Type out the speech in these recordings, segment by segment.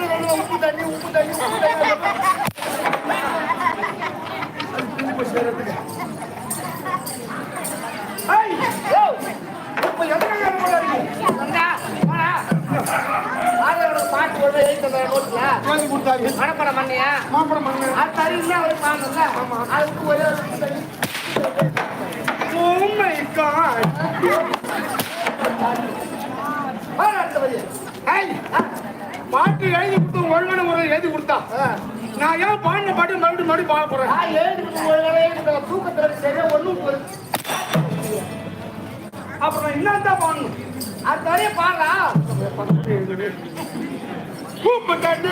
வந்து நல்லா உப்பு தண்ணி உப்பு தண்ணி உப்பு தண்ணி போய் சேர்றதுக்கு இப்ப எத்தனை பாட்டு ஒரு நோட்ல வாங்கி கொடுத்தாரு மனப்படம் பண்ணியா மனப்படம் பண்ணியா அது தருவீங்களா ஒரு பாங்க அதுக்கு ஒரே ஒரு மை காட் ஆ அடுத்த வரி ஐ ஆ எழுதி கொடுத்தா. நான் ஏன் பாடின பாட்டு மறுபடியும் மறுபடியும் பாட போறேன்? தூக்கத்துல சரியா ஒண்ணும் அப்புறம் நான் என்னதான் பாடணும்? அடுத்த வரையும் பாடலாம் கூப்பு கட்டி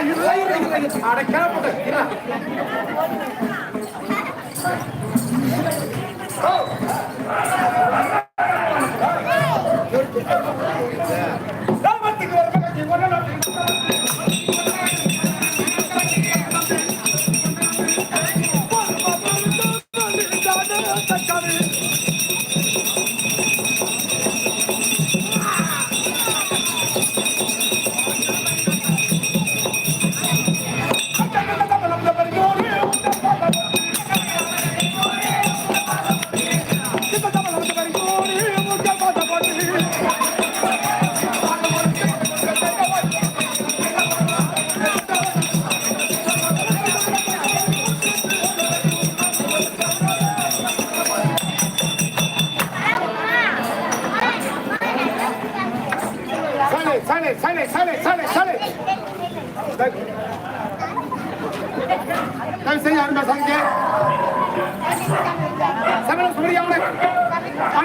அட கிளப்பட்டு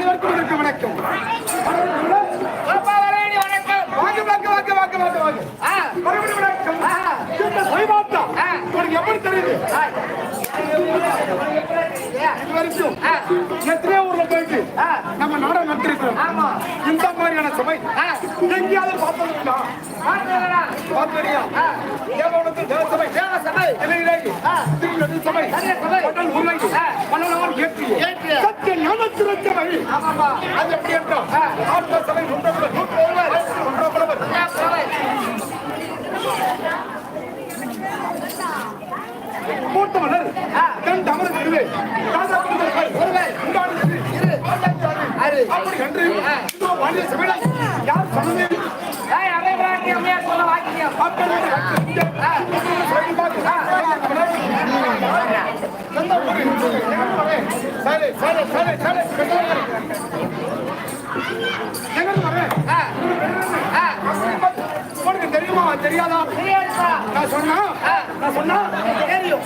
அனைவருக்கும் இதற்கு வணக்கம். வாங்க வாங்க வாங்க வாங்க வாங்க வாங்க. மறுபடியும் வணக்கம். இந்த சைவாத்தா. உனக்கு எப்படி தெரியுது? இது வரைக்கும் எத்தனையோ ஊர்ல போயிட்டு. நம்ம நாடகம் நடத்திருக்கிறோம். ஆமா. இந்த மாதிரியான சபை எங்கேயாவது பார்த்தீங்களா? தேவனுக்கு தேவசபை சபை. திருநெல் சபை. உருளை. ஏற்றிய. சத்திய ஆமாப்பா அது எப்படி ஆ. ஆத்ம சபை தேவ சபை மூத்த மலர். தன் தமது திருவே அப்படி. இதோ வாணிய சபையில யார் சொன்னது? அவை பிராட்டி உனக்கு தெரியுமா தெரியாதா நான் சொன்னா நான் சொன்னா தெரியும்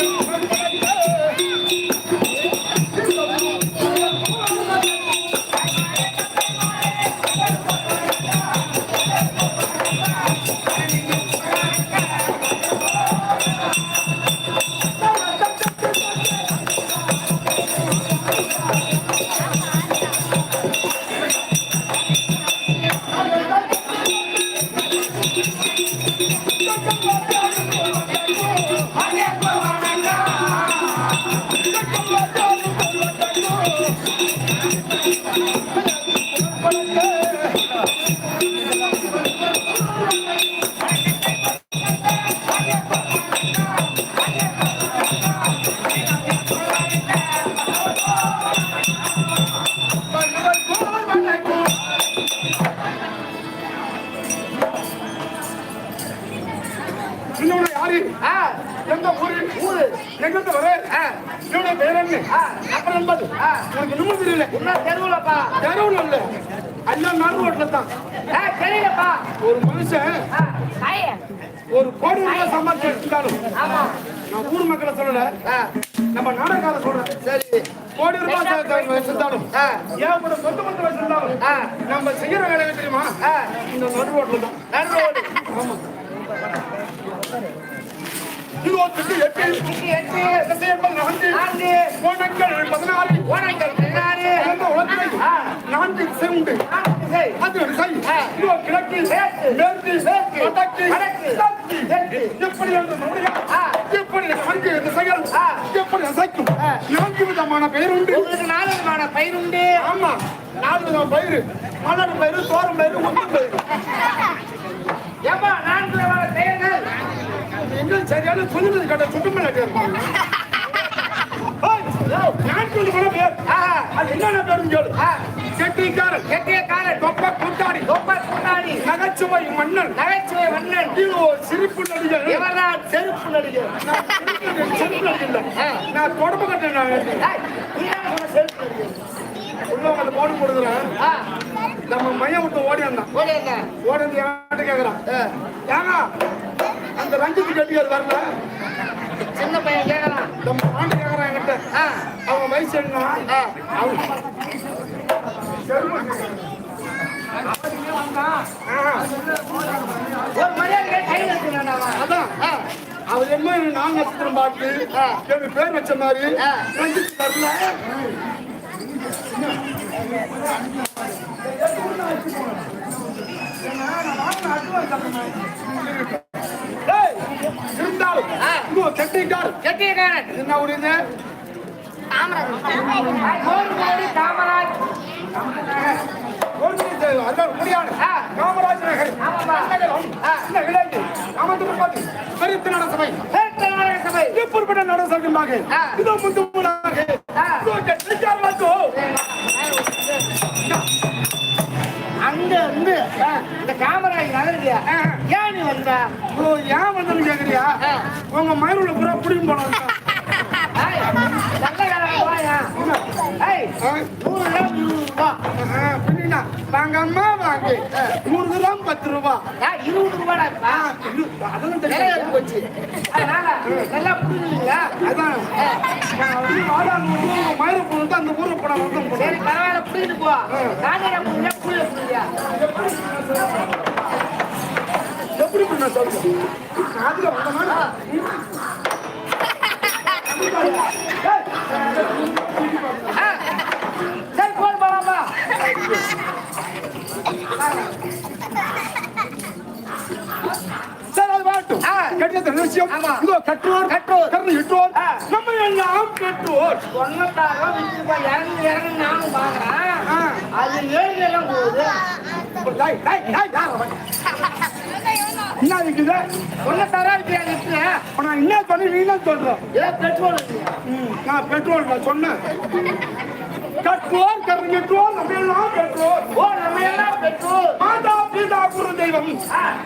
தெரியல இன்னும் தெருவுலப்பா? தெருவில் இல்ல. எல்லாம் நடு ரோட்ல தான். தெரியலப்பா. ஒரு மனுஷன். ஒரு கோடி ரூபாய் சம்பாதிச்சு ஆமா. நான் ஊர் மக்களை சொல்லல. நம்ம நாடகார சொல்றேன். சரி. கோடி ரூபாய் வச்சிருந்தாலும். ஏகப்பட்ட சொந்த பந்தம் வச்சிருந்தாலும். நம்ம செய்யற வேலை என்ன தெரியுமா இந்த நடு ரோட்ல தான். நடு ரோடு. இருபத்தெட்டு எட்டு எட்டு திசையன்பது நான்கு நான்கு கோணங்கள் பதினாறு ஓனங்கள் பதினாறு. அந்த உலகத்தில். நான்கு திசை உண்டு. அது திசை கிழக்கு மேற்கு வடக்கு தெற்கு. எப்படி என்று நம்முடைய? ஆ. எப்படி நான்கு திசைகள். எப்படி அசைக்கும்? நான்கு விதமான பெயர் உண்டு நாலு விதமான பயிர் உண்டு ஆமா. நாலு விதமான பயிர். மலர் பயிர் தோரம் பயிர் உப்பு பயிர். ஏப்பா நான்கு விதமான பெயர்கள் எங்க சரியான சொல்லுறது கேட்ட ஆஹா, அது என்னென்ன பேரும் கேளு ஆ, செட்டிக்காரன் கெட்டியக்காரன். தொப்ப கூட்டாளி தொப்ப கூட்டாளி நகைச்சுவை மன்னன். நகைச்சுவை மன்னன். இதோ சிரிப்பு நடிகர். இவர்தான் செருப்பு நடிகர். சிரிப்பு நடிகர். நான் தொடர்பு கட்டேன் நான். செருப்பு நடிகர். உள்ளவங்க போடு போடுறேன் நம்ம மையம் விட்டு ஓடி வந்தான். ஓடி வந்து என்கிட்ட கேக்குறான் ஆ, ஏங்க அந்த ரஞ்சித் கட்டியார் வரல. சின்ன பையன் கேட்கலாம் நம்ம ஆண்டு கேக்குறான் என்கிட்ட. அவங்க வயசு என்ன அவங்க அவர். என்ன நட்சத்திரம் பார்த்து. எனக்கு பேர் வச்ச மாதிரி. ரஞ்சித் வரல. இதோ கெட்டிக்கார் கெட்டியக்காரன் என்ன ஒரு இது? காமராஜ். ஆ. காமராஜ் நகர். பேட்ட நாடக சபை எப்படிப்பட்ட நடசகமாக ஆ. இதோ முத்துமுலாக அங்க இருந்து இந்த காமராஜ் நகருதியா ஆ. ஏன் நீ வந்த? ஏன் வந்தேன்னு கேக்குறியா. உங்க மயிலுள்ள புறா புடியும் போனோம் வாங்க அம்மா வாங்க. நூறு கிராம் பத்து ரூபா. இருபது ரூபாடா அதெல்லாம் தெரியாது. போச்சு. அதனால நல்லா புரிஞ்சுங்களா அதான் அந்த ஊரை போன வந்து சரி பரவாயில்ல புரியுது போ. நானே புரிஞ்சா புரிய புரியா எப்படி பண்ண சொல்றேன் அதுல வந்தனா ஆ, சரி போன் போலாமா சரி அது கட்டியது நிச்சயம். இதோ கட்டுவோர். கட்டு இட்டுவோர் ஆ. நம்ம எல்லாம் கட்டுவோர் தொண்ணூத்தாயிரம் விட்டு இறங்கி இறங்கி நானும் பாக்குறேன். அது ஏழு எல்லாம் போகுது? என்ன இருக்குது ஒன்ன தரா இப்ப இருக்கு நான் என்ன சொன்னேன் நீ என்ன சொல்ற ஏ பெட்ரோல் நான் பெட்ரோல் நான் சொன்னேன் கட்ரோல் கருங்கட்ரோல் அப்படியெல்லாம் பெட்ரோல் ஓ நம்ம எல்லாம் பெட்ரோல் மாதா பீதா குரு தெய்வம்.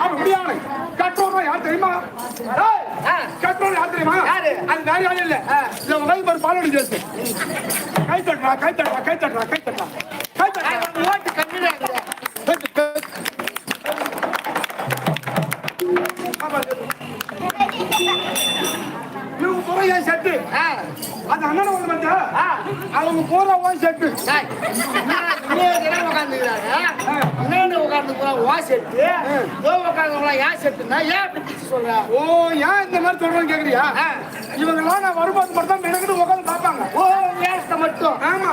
அப்படியான கட்ரோல் யார் தெரியுமா. கட்ரோல் யார் தெரியுமா? அது வேற யாரும் இல்ல. இந்த வகை ஒரு பாலோடி பேசு. கை தட்டுறா கை தட்டுறா கை தட்டுறா கை தட்டுறா. கை தட்டுறா. ஓட்டு கம்மியா இவங்க என் செட்டு அது அண்ணன் வந்து அவங்க பூரா ஓன் செட்டு? என்னன்னு உட்கார்ந்துக்கிறாங்க? வா செட்டு. இதோ உட்கார்ந்துக்கிறாங்க, யா செட்டுன்னா, ஏன் சொல்ற? ஓ ஏன் இந்த மாதிரி சொல்றேன்னு கேக்குறியா. இவங்கெல்லாம் நான் வரும்போது மட்டும் தான் மெனக்கிட்டு உட்காந்து பார்ப்பாங்க ஓ, வேஷ்டை மட்டும். ஆமா.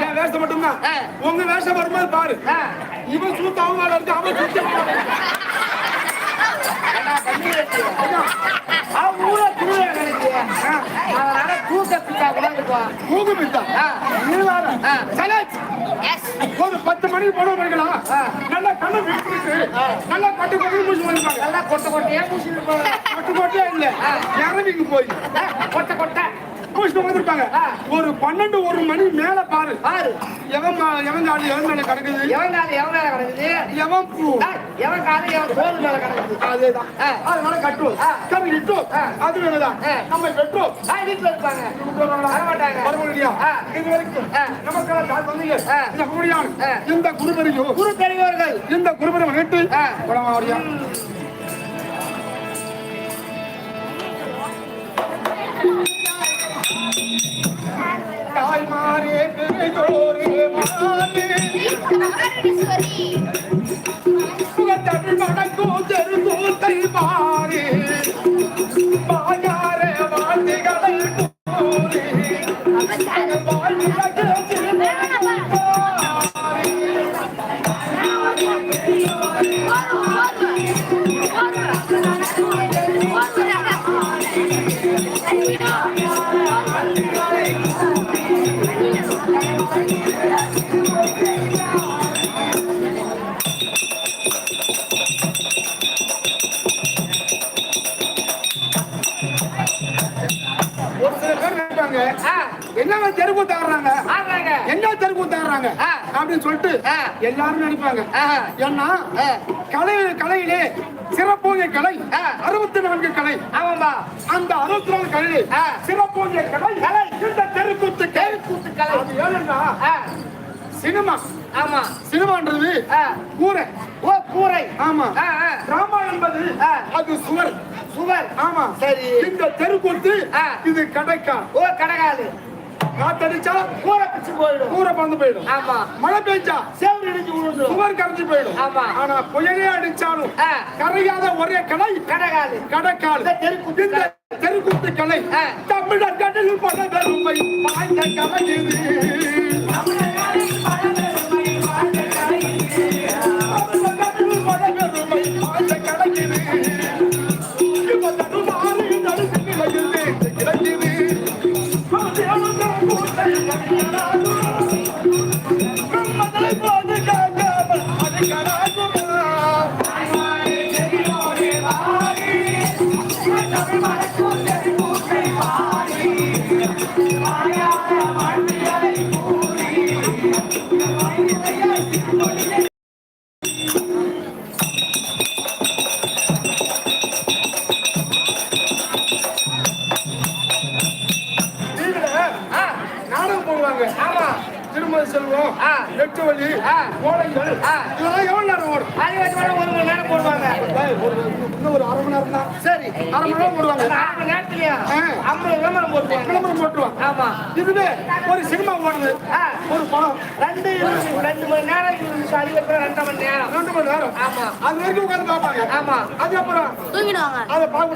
என் வேஷம் மட்டும்தான் ஆ. உங்க வேஷம் வரும்போது பாரு இவன் சூத்து அவங்க அவன் சுத்தி ஒரு பத்து மணிக்கு போனோம் படிக்கலாம் ஆ. நல்லா கண்ணு விட்டு நல்லா கட்டு கொண்டு முடிச்சு பண்ணிருப்பாங்க நல்லா கொட்டை கொட்டையா போங்க. கட்டு கொட்டே இல்ல. இறவிக்கு போய். கொட்டை கொட்டை. முடிச்சுட்டு வந்திருப்பாங்க ஆ. ஒரு பன்னெண்டு ஒரு மணி மேல பாரு பாரு, எவன் எவன் காலி எவன் மேல கிடக்குது எவன் காலு எவன் மேல கிடக்குது? எவன் பூ எவன் காலு எவன் தோல் மேல கிடக்குது? அதேதான். அதனால கட்டுவோம் இட்டோம் ஆ. அது வேணுதான். நம்ம பெற்றோம் வீட்டுல இருப்பாங்க வரமாட்டாங்க. வரமாட்டியா ஆ. இது வரைக்கும். நமக்கெல்லாம் தாய் வந்தீங்க. இந்த ஆ. இந்த குருபெரியும் குரு பெரியவர்கள் இந்த குருபெரும் நேற்று ஆ. தாய்மாரே பெரியோரே மாறே ஒரு சில பேர் நினைப்பாங்க ஆ, என்ன ஆடுறாங்க ஆடுறாங்க. என்ன தெருக்கூத்து ஆடுறாங்க ஆ. அப்படின்னு சொல்லிட்டு. எல்லாரும் நினைப்பாங்க. ஏன்னா. கலை கலையிலே சிறப்போங்கிய கலை. அறுபத்தி நான்கு கலை ஆமாம்பா அந்த அறுபத்தி நாலு ஆ. சிறப்போங்கிய கலை கலை. இந்த தெருக்கூத்து கலை தெருக்கூத்து கலை. அது ஏன்னா சினிமா ஆமா சினிமான்றது. கூரை ஓ கூரை ஆமா. டிராமா என்பது. அது சுவர் சுவர். ஆமா. சரி. இந்த தெருக்கூத்து. இது கடைக்கா. ஓ கடகாலு காத்தடிச்சா கூரை பிச்சு போயிடும். கூரை பறந்து போயிடும். ஆமா. மழை பெஞ்சா சேவல் இடிஞ்சு விழுந்துடும் சுவர் கரைஞ்சு போயிடும். ஆமா. ஆனா புயலே அடிச்சாலும். கரையாத ஒரே கலை கடகாலு கடக்கால். இந்த தெருக்கூத்து இந்த தெருக்கூத்து கலை. தமிழர் கடலில் பல பெருமை வாய்ந்த கலை இது கூட்டை ரெண்டு மணி நேரம் ஆமா. அது வரைக்கும் உட்கார்ந்து பார்ப்பாங்க ஆமா. அதுக்கப்புறம் தூங்கிடுவாங்க. அதை பார்க்க